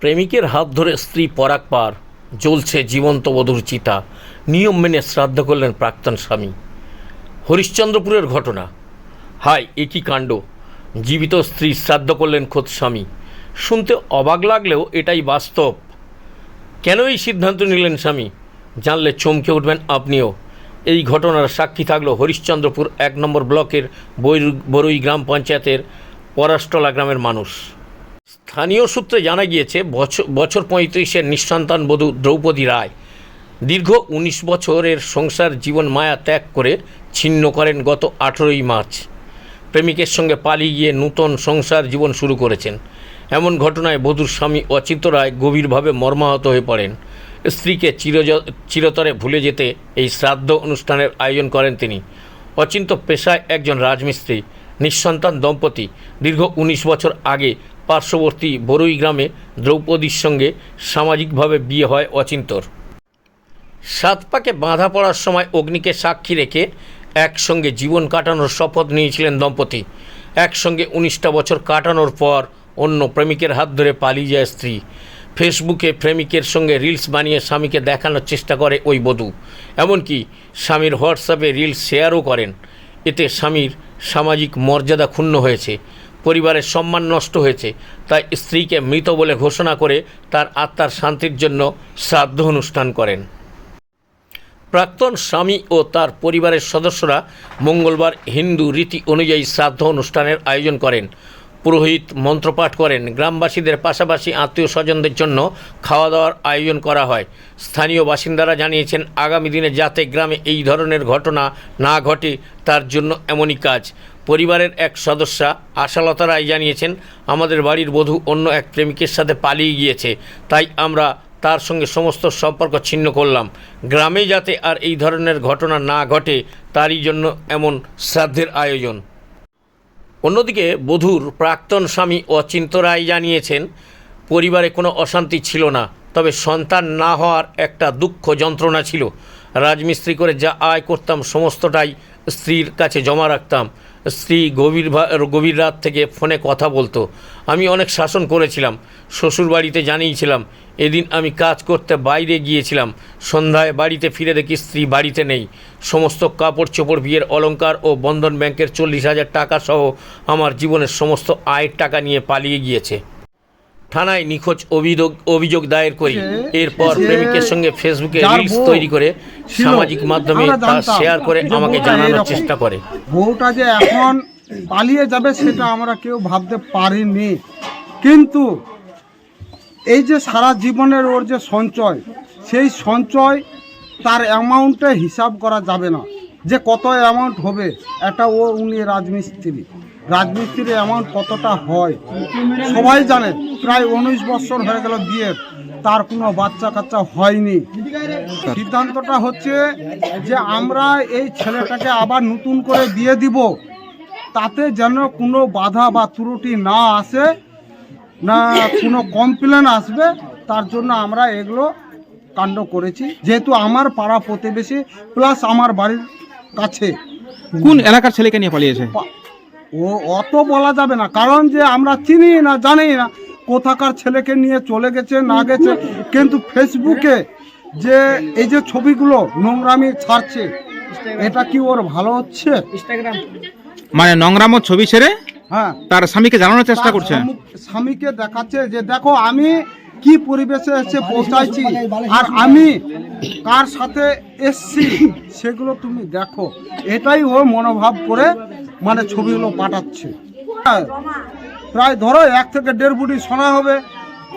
প্রেমিকের হাত ধরে স্ত্রী পরাগ পার, জ্বলছে জীবন্ত বধূর চিতা, নিয়ম মেনে শ্রাদ্ধ করলেন প্রাক্তন স্বামী। হরিশ্চন্দ্রপুরের ঘটনা। হায় একই কাণ্ড! জীবিত স্ত্রী শ্রাদ্ধ করলেন খোদ স্বামী। শুনতে অবাক লাগলেও এটাই বাস্তব। কেন এই সিদ্ধান্ত নিলেন স্বামী? জানলে চমকে উঠবেন আপনিও। এই ঘটনার সাক্ষী থাকল হরিশ্চন্দ্রপুর এক নম্বর ব্লকের বৈরু- বরুই গ্রাম পঞ্চায়েতের পরাষ্টলা গ্রামের মানুষ। স্থানীয় সূত্রে জানা গিয়েছে বছর বছর পঁয়ত্রিশের নিঃসন্তান বধূ দ্রৌপদী রায় দীর্ঘ উনিশ বছরের সংসার জীবন মায়া ত্যাগ করে ছিন্ন করেন গত আঠেরোই মার্চ। প্রেমিকের সঙ্গে পালিয়ে গিয়ে নূতন সংসার জীবন শুরু করেছেন। এমন ঘটনায় বধূর স্বামী অচিন্ত রায় গভীরভাবে মর্মাহত হয়ে পড়েন। স্ত্রীকে চিরজ চিরতরে ভুলে যেতে এই শ্রাদ্ধ অনুষ্ঠানের আয়োজন করেন তিনি। অচিন্ত পেশায় একজন রাজমিস্ত্রি, নিঃসন্তান দম্পতি, দীর্ঘ উনিশ বছর আগে পার্শ্ববর্তী বরুই গ্রামে দ্রৌপদীর সঙ্গে সামাজিকভাবে বিয়ে হয় অচিন্তর। সাত পাকে বাঁধা পড়ার সময় অগ্নিকে সাক্ষী রেখে একসঙ্গে জীবন কাটানোর শপথ নিয়েছিলেন দম্পতি। একসঙ্গে উনিশটা বছর কাটানোর পর অন্য প্রেমিকের হাত ধরে পালিয়ে যায় স্ত্রী। ফেসবুকে প্রেমিকের সঙ্গে রিলস বানিয়ে স্বামীকে দেখানোর চেষ্টা করে ওই বধূ। এমনকি স্বামীর হোয়াটসঅ্যাপে রিলস শেয়ারও করেন। এতে স্বামীর সামাজিক মর্যাদা ক্ষুণ্ণ হয়েছে। পরিবারের সম্মান নষ্ট হয়েছে, তাই স্ত্রীকে মৃত বলে ঘোষণা করে তার আত্মার শান্তির জন্য শ্রাদ্ধ অনুষ্ঠান করেন। প্রাক্তন স্বামী ও তার পরিবারের সদস্যরা মঙ্গলবার হিন্দু রীতি অনুযায়ী শ্রাদ্ধ অনুষ্ঠানের আয়োজন করেন। পুরোহিত মন্ত্রপাঠ করেন। গ্রামবাসীদের পাশাপাশি আত্মীয় স্বজনদের জন্য খাওয়া দাওয়ার আয়োজন করা হয়। স্থানীয় বাসিন্দারা জানিয়েছেন, আগামী দিনে যাতে গ্রামে এই ধরনের ঘটনা না ঘটে, তার জন্য এমনই কাজ। পরিবারের এক সদস্যা আশালতা রায় জানিয়েছেন, আমাদের বাড়ির বধূ অন্য এক প্রেমিকের সাথে পালিয়ে গিয়েছে, তাই আমরা তার সঙ্গে সমস্ত সম্পর্ক ছিন্ন করলাম। গ্রামে যাতে আর এই ধরনের ঘটনা না ঘটে, তারই জন্য এমন শ্রাদ্ধের আয়োজন। অন্যদিকে বধূর প্রাক্তন স্বামী অচিন্ত রায় জানিয়েছেন, পরিবারে কোনো অশান্তি ছিল না, তবে সন্তান না হওয়ার একটা দুঃখ যন্ত্রণা ছিল। রাজমিস্ত্রি করে যা আয় করতাম সমস্তটাই স্ত্রীর কাছে জমা রাখতাম। স্ত্রী গভীর গভীর রাত থেকে ফোনে কথা বলতো। আমি অনেক শাসন করেছিলাম, শ্বশুরবাড়িতে জানিয়েছিলাম এদিন আমি কাজ করতে বাইরে গিয়েছিলাম। সন্ধ্যায় বাড়িতে ফিরে দেখি স্ত্রী বাড়িতে নেই। সমস্ত কাপড় চোপড় বিয়ের অলঙ্কার ও বন্ধন ব্যাংকের চল্লিশ হাজার টাকা সহ আমার জীবনের সমস্ত আয়ের টাকা নিয়ে পালিয়ে গিয়েছে। থানায় নিখোঁজ অভিযোগ অভিযোগ দায়ের করি। এরপর প্রেমিকের সঙ্গে ফেসবুকে রিলস তৈরি করে সামাজিক মাধ্যমে তা শেয়ার করে আমাকে জানানোর চেষ্টা করে। বউটা যে এখন পালিয়ে যাবে সেটা আমরা কেউ ভাবতে পারিনি। কিন্তু এই যে সারা জীবনের ওর যে সঞ্চয়, সেই সঞ্চয় তার অ্যামাউন্টে হিসাব করা যাবে না। যে কত অ্যামাউন্ট হবে, এটা ও উনি রাজমিস্ত্রি। রাজমিস্ত্রির অ্যামাউন্ট কতটা হয়, সবাই জানে। প্রায় উনিশ বছর হয়ে গেল বিয়ের, তার কোনো বাচ্চা কাচ্চা হয়নি। সিদ্ধান্তটা হচ্ছে যে আমরা এই ছেলেটাকে আবার নতুন করে দিয়ে দিব, তাতে যেন কোনো বাধা বা ত্রুটি না আসে। না কোনো কমপ্লেন আসবে তার জন্য আমরা এগুলো কাণ্ড করেছি। যেহেতু আমার পাড়া প্রতিবেশী প্লাস আমার বাড়ির কাছে। কোন এলাকার ছেলেকে নিয়ে পালিয়েছে? ও অত বলা যাবে না। কারণ যে আমরা চিনি না জানি না কোথাকার ছেলেকে নিয়ে চলে গেছে না গেছে। কিন্তু ফেসবুকে যে এই যে ছবিগুলো নোংরামি ছাড়ছে এটা কি ওর ভালো হচ্ছে? মানে নোংরামো ছবি ছেড়ে হ্যাঁ। তার স্বামীকে জানানোর চেষ্টা করছে স্বামীকে দেখাচ্ছে যে দেখো আমি কি পরিবেশে এসে পৌঁছাইছি আর আমি কার সাথে এসছি সেগুলো তুমি দেখো। এটাই ও মনোভাব করে মানে ছবিগুলো পাঠাচ্ছে। প্রায় ধরো এক থেকে দেড় বুটি সোনা হবে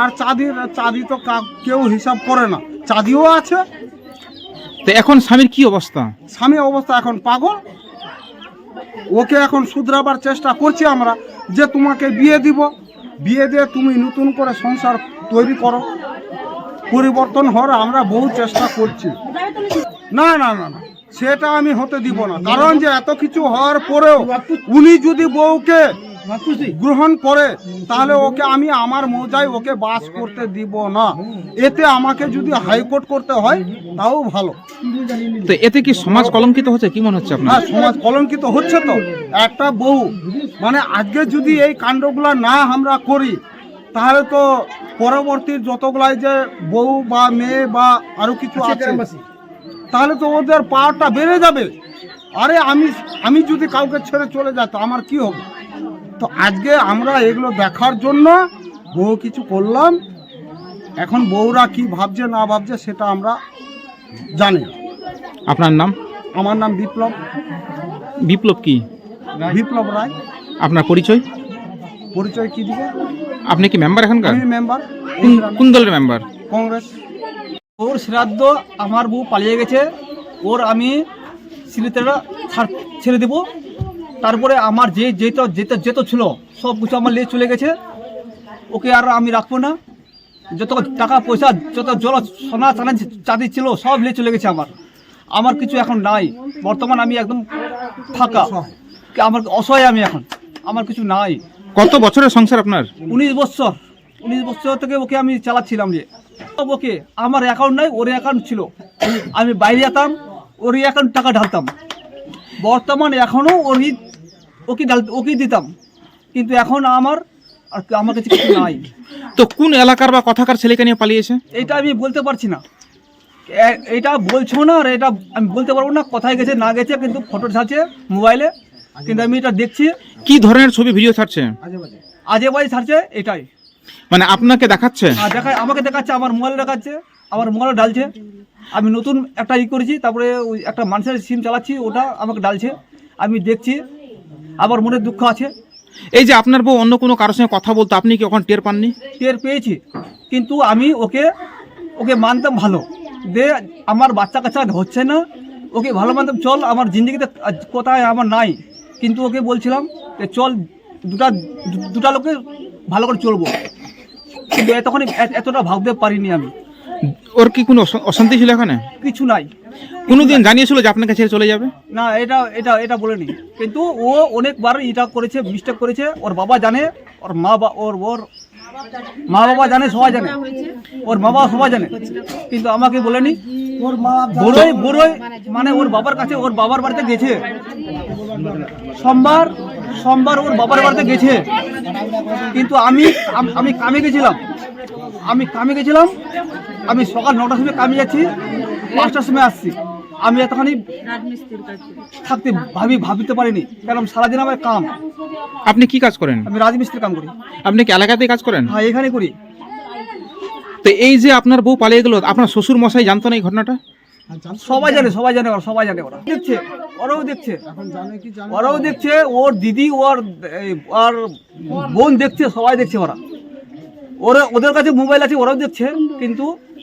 আর চাঁদির চাঁদি তো কেউ হিসাব করে না। চাঁদিও আছে। তো এখন স্বামীর কি অবস্থা? স্বামী অবস্থা এখন পাগল। ওকে এখন শুধরাবার চেষ্টা করছি আমরা যে তোমাকে বিয়ে দিব। বিয়ে দিয়ে তুমি নতুন করে সংসার তৈরি করো। পরিবর্তন হওয়ার আমরা বহু চেষ্টা করছি। না না না না, সেটা আমি হতে দিব না। কারণ যে এত কিছু হওয়ার পরেও উনি যদি বউকে গ্রহণ করে তাহলে ওকে আমি আমার মৌজায় ওকে বাস করতে দিব না। এতে আমাকে যদি হাইকোর্ট করতে হয় তাও ভালো। তো এতে কি সমাজ কলঙ্কিত হচ্ছে? কি মনে হচ্ছে আপনার? হ্যাঁ সমাজ কলঙ্কিত হচ্ছে তো। একটা বউ মানে আজকে যদি এই কাণ্ডগুলা না আমরা করি তাহলে তো পরবর্তী যতগুলাই যে বউ বা মেয়ে বা আরও কিছু আছে তাহলে তো ওদের পাওয়ারটা বেড়ে যাবে। আরে আমি আমি যদি কাউকে ছেড়ে চলে যাই তো আমার কি হবে? তো আজকে আমরা এগুলো দেখার জন্য বহু কিছু করলাম। এখন বউরা কি ভাবছে না ভাবছে সেটা আমরা জানি আপনার নাম? আমার নাম বিপ্লব। বিপ্লব কি? বিপ্লব রায়। আপনার পরিচয়? পরিচয় কি দিবে? আপনি কি মেম্বার এখানকার? আমি মেম্বার কোন- দলের মেম্বার কংগ্রেস। ওর শ্রাদ্ধ আমার বউ পালিয়ে গেছে। ওর আমি সিলিতেরা ছাড় ছেড়ে দেবো। তারপরে আমার যে যেটা যেটা যেত ছিল সব কিছু আমার নিয়ে চলে গেছে। ওকে আর আমি রাখব না। যত টাকা পয়সা যত জল সোনা চানা চাঁদি ছিল সব নিয়ে চলে গেছে আমার। আমার কিছু এখন নাই। বর্তমান আমি একদম ফাঁকা। আমার অসহায় আমি এখন। আমার কিছু নাই। কত বছরের সংসার আপনার? উনিশ বছর। উনিশ বছর থেকে ওকে আমি চালাচ্ছিলাম যে। ওকে। আমার অ্যাকাউন্ট নাই ওর অ্যাকাউন্ট ছিল। আমি বাইরে যেতাম ওর অ্যাকাউন্ট টাকা ঢালতাম। বর্তমান এখনও ওরই ওকে ঢাল ওকে দিতাম। কিন্তু এখন আমার আর আমার কাছে কিছু নাই। তো কোন এলাকার বা কথাকার ছেলেকে নিয়ে পালিয়েছে? এটা আমি বলতে পারছি না। এটা বলছো না আর এটা আমি বলতে পারব না কোথায় গেছে না গেছে কিন্তু ফটো ছাড়ছে মোবাইলে কিন্তু আমি এটা দেখছি। কি ধরনের ছবি ভিডিও ছাড়ছে? আজে বাজে ছাড়ছে এটাই। মানে আপনাকে দেখাচ্ছে? দেখায় আমাকে দেখাচ্ছে আমার মোবাইল দেখাচ্ছে আমার মোবাইল ডালছে আমি নতুন একটা ই করেছি তারপরে ওই একটা মানুষের সিম চালাচ্ছি ওটা আমাকে ডালছে আমি দেখছি আবার মনের দুঃখ আছে? এই যে আপনার বউ অন্য কোনো কারোর সঙ্গে কথা বলতো আপনি কি ওখানে টের পাননি? টের পেয়েছি কিন্তু আমি ওকে ওকে মানতাম ভালো। দে আমার বাচ্চা কাচ্চা হচ্ছে না। ওকে ভালো মানতাম চল আমার জিন্দগিতে কোথায় আমার নাই। কিন্তু ওকে বলছিলাম যে চল দুটা দুটা লোকে ভালো করে চলবো। কিন্তু এতক্ষণ এতটা ভাবতে পারিনি আমি। ওর কি কোনো অশান্তি ছিল এখানে? কিছু নাই। কোনোদিন জানিয়েছিল যে আপনাকে ছেড়ে চলে যাবে? না এটা এটা এটা বলেনি। কিন্তু ও অনেকবার এটা করেছে মিস্টেক করেছে। ওর বাবা জানে ওর মা বা ওর ওর মা বাবা জানে সবাই জানে। ওর মা বাবা সবাই জানে। কিন্তু আমাকে বলেনি। ওর মা বড়ই বড়ই মানে ওর বাবার কাছে ওর বাবার বাড়িতে গেছে। সোমবার সোমবার ওর বাবার বাড়িতে গেছে। কিন্তু আমি আমি কামে গেছিলাম। আমি কামে গেছিলাম। আমি সকাল নটার সময় কামে যাচ্ছি পাঁচটার সময় আসছি। আমি এতখানি থাকতে ভাবি ভাবিতে পারিনি কারণ সারাদিন আমার কাম। আপনি কি কাজ করেন? আমি রাজমিস্ত্রির কাম করি। আপনি কি এলাকাতে কাজ করেন? হ্যাঁ এখানে করি। তো এই যে আপনার বউ পালিয়ে গেল আপনার শ্বশুর মশাই জানতো না এই ঘটনাটা? সবাই জানে সবাই জানে ওরা সবাই জানে ওরা। দেখছে ওরাও দেখছে। ওরাও দেখছে ওর দিদি ওর ওর বোন দেখছে সবাই দেখছে ওরা। ওরা ওদের কাছে মোবাইল আছে ওরাও দেখছে কিন্তু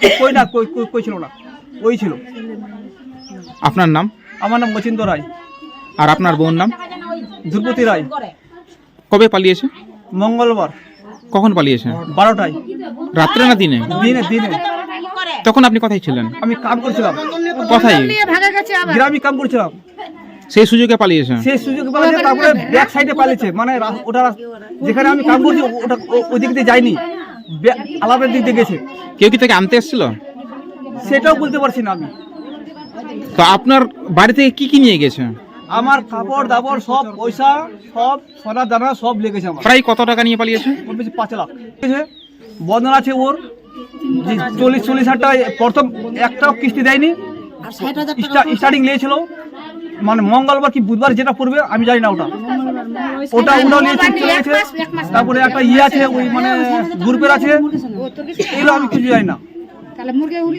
কই না কই কই- কই ছিল না? ওই ছিল। আপনার নাম? আমার নাম মচিন্দ রায়। আর আপনার বোন নাম? ধ্রুপতি রায়। কবে পালিয়েছে? মঙ্গলবার। কখন পালিয়েছে? বারোটায়। রাত্রে না দিনে? দিনে দিনে। তখন আপনি কোথায় ছিলেন? আমি কাম করছিলাম। কোথায়? গ্রামে কাম করছিলাম। সেই সুযোগে পালিয়েছে? সেই সুযোগ পালিয়েছে তারপরে ব্যাক সাইডে পালিয়েছে। মানে রা- ওটা যেখানে আমি কাম করছি ওটা ও- ওই দিয়ে যায়নি। আলাদা দিক দিয়ে গেছে। কেউ কি তাকে আনতে এসেছিল? সেটাও বলতে পারছি না আমি। তো আপনার বাড়ি থেকে কি কি নিয়ে গেছে? আমার কাপড় দাপড় সব পয়সা সব সোনা দানা সব লেগেছে আমার। প্রায় কত টাকা নিয়ে পালিয়েছে? ওর বেশি পাঁচ লাখ। ঠিক আছে বন্ধন আছে ওর। যে চল্লিশ চল্লিশ হাজার টাকা। প্রথম একটাও কিস্তি দেয়নি। স্টার্টিং নিয়েছিল। মানে মঙ্গলবার কি বুধবার যেটা পড়বে আমি জানি না ওটা। ওটা ওটাও নিয়েছে চলে গেছে তারপরে একটা ইয়ে আছে ওই মানে গ্রুপের আছে। এগুলো আমি কিছু জানি না। তাহলে মুরগি উড়ি